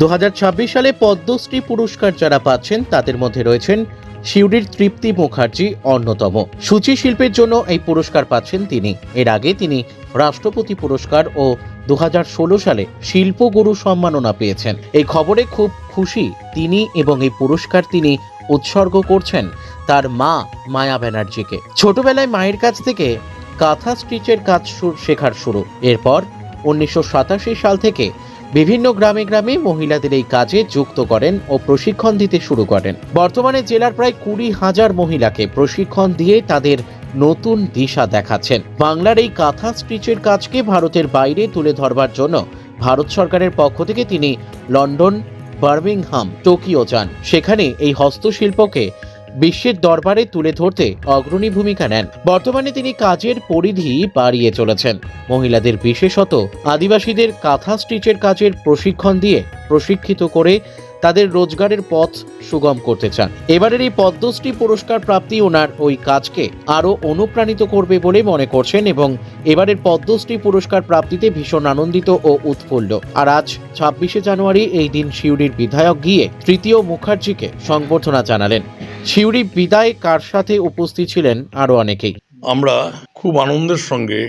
দু হাজার ছাব্বিশ সালে পদ্মশ্রী পুরস্কার যারা পাচ্ছেন, তাদের মধ্যে রয়েছেন শিউরির তৃপ্তি মুখার্জি অন্যতম। সূচি শিল্পের জন্য এই পুরস্কার পাচ্ছেন তিনি। এর আগে তিনি রাষ্ট্রপতি পুরস্কার ও দুহাজার ষোলো সালে শিল্পগুরু সম্মাননা পেয়েছেন। এই খবরে খুব খুশি তিনি এবং এই পুরস্কার তিনি উৎসর্গ করছেন তার মা মায়া ব্যানার্জিকে। ছোটবেলায় মায়ের কাছ থেকে কাঁথা স্টিচের কাজ শেখার শুরু। এরপর উনিশশো সাতাশি সাল থেকে বিভিন্ন গ্রামে গ্রামে মহিলাদের এই কাজে যুক্ত করেন ও প্রশিক্ষণ দিতে শুরু করেন। বর্তমানে জেলার প্রায় কুড়ি হাজার মহিলাকে প্রশিক্ষণ দিয়ে তাদের নতুন দিশা দেখাচ্ছেন। বাংলার এই কাঁথা স্টিচের কাজকে ভারতের বাইরে তুলে ধরবার জন্য ভারত সরকারের পক্ষ থেকে তিনি লন্ডন, বার্মিংহাম, টোকিও যান। সেখানে এই হস্তশিল্পকে বিশ্বের দরবারে তুলে ধরতে অগ্রণী ভূমিকা নেন। বর্তমানে তিনি কাজের পরিধি বাড়িয়ে চলেছেন। মহিলাদের বিশেষত আদিবাসীদের কাঁথা স্টিচের কাজের প্রশিক্ষণ দিয়ে প্রশিক্ষিত করে তাদের রোজগারের পথ সুগম করতে চান। এবারের এই পদ্মশ্রী পুরস্কার প্রাপ্তি ওনার ওই কাজকে আরও অনুপ্রাণিত করবে বলে মনে করছেন এবং এবারের পদ্মশ্রী পুরস্কার প্রাপ্তিতে ভীষণ আনন্দিত ও উৎফুল্ল। আর আজ, ছাব্বিশে জানুয়ারি, এই দিন সিউড়ির বিধায়ক গিয়ে তৃতীয় মুখার্জিকে সংবর্ধনা জানালেন। সিউড়ি বিদায় কার সাথে উপস্থিত ছিলেন আরও অনেকেই? আমরা খুব আনন্দের সঙ্গে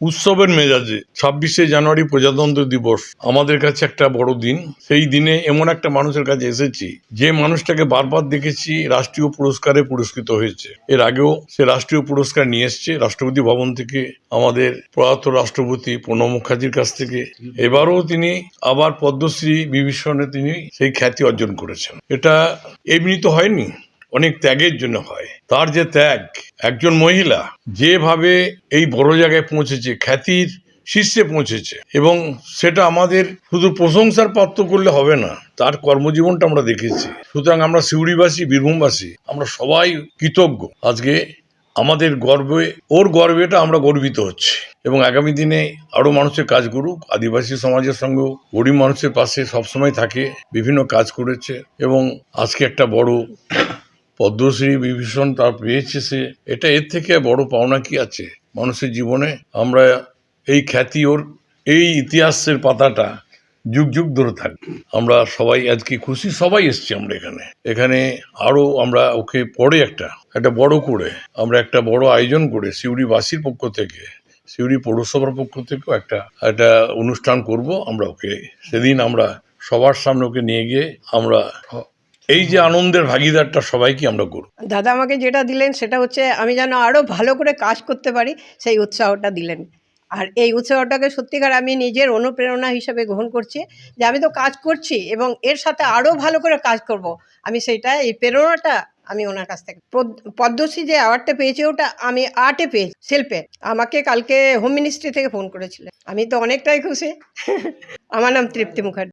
উৎসবের মেজাজে ছাব্বিশে জানুয়ারি প্রজাতন্ত্র দিবস আমাদের কাছে একটা বড় দিন। সেই দিনে এমন একটা মানুষের কাছে এসেছি, যে মানুষটাকে বারবার দেখেছি রাষ্ট্রীয় পুরস্কারে পুরস্কৃত হয়েছে। এর আগেও সে রাষ্ট্রীয় পুরস্কার নিয়ে এসছে, রাষ্ট্রপতি ভবন থেকে আমাদের প্রয়াত রাষ্ট্রপতি প্রণব মুখার্জির কাছ থেকে। এবারও তিনি আবার পদ্মশ্রী বিভীষণে তিনি সেই খ্যাতি অর্জন করেছেন। এটা এমনি তো হয়নি। অনেক ত্যাগের জন্য হয়। তার যে ত্যাগ, একজন মহিলা যেভাবে এই বড় জায়গায় পৌঁছেছে, খ্যাতির শীর্ষে পৌঁছেছে এবং সেটা আমাদের শুধু প্রশংসার পাত্র করলে হবে না, তার কর্মজীবনটা আমরা দেখেছি। সুতরাং আমরা সিউড়িবাসী, বীরভূমবাসী, আমরা সবাই কৃতজ্ঞ। আজকে আমাদের গর্বে, ওর গর্বেটা আমরা গর্বিত হচ্ছি এবং আগামী দিনে আরও মানুষের কাজ করুক। আদিবাসী সমাজের সঙ্গেও গরিব মানুষের পাশে সবসময় থাকে, বিভিন্ন কাজ করেছে এবং আজকে একটা বড় পদ্মশ্রী বিভীষণ তার পেয়েছে সে। এটা এর থেকে বড় পাওনা কি আছে? মানুষের জীবনে আমরা এই খ্যাতি ওর, এই ইতিহাসের পাতাটা যুগ যুগ ধরে থাকবে আমরা সবাই আজকে খুশি, সবাই এসছি আমরা এখানে। এখানে আরও আমরা ওকে পরে একটা একটা বড় করে, আমরা একটা বড় আয়োজন করে সিউড়িবাসীর পক্ষ থেকে, সিউড়ি পৌরসভার পক্ষ থেকেও একটা একটা অনুষ্ঠান করব আমরা ওকে। সেদিন আমরা সবার সামনে ওকে নিয়ে গিয়ে আমরা এই যে আনন্দের ভাগিদারটা সবাইকে আমরা করব। দাদা আমাকে যেটা দিলেন সেটা হচ্ছে আমি যেন আরও ভালো করে কাজ করতে পারি, সেই উৎসাহটা দিলেন। আর এই উৎসাহটাকে সত্যিকার আমি নিজের অনুপ্রেরণা হিসেবে গ্রহণ করছি যে আমি তো কাজ করছি এবং এর সাথে আরও ভালো করে কাজ করব। আমি সেইটা, এই প্রেরণাটা আমি ওনার কাছ থেকে পদ্মশ্রী যে অ্যাওয়ার্ডটা পেয়েছি ওটা আমি আর্টে পেয়েছি শিল্পে আমাকে কালকে হোম মিনিস্ট্রি থেকে ফোন করেছিলেন আমি তো অনেকটাই খুশি। আমার নাম তৃপ্তি মুখার্জি।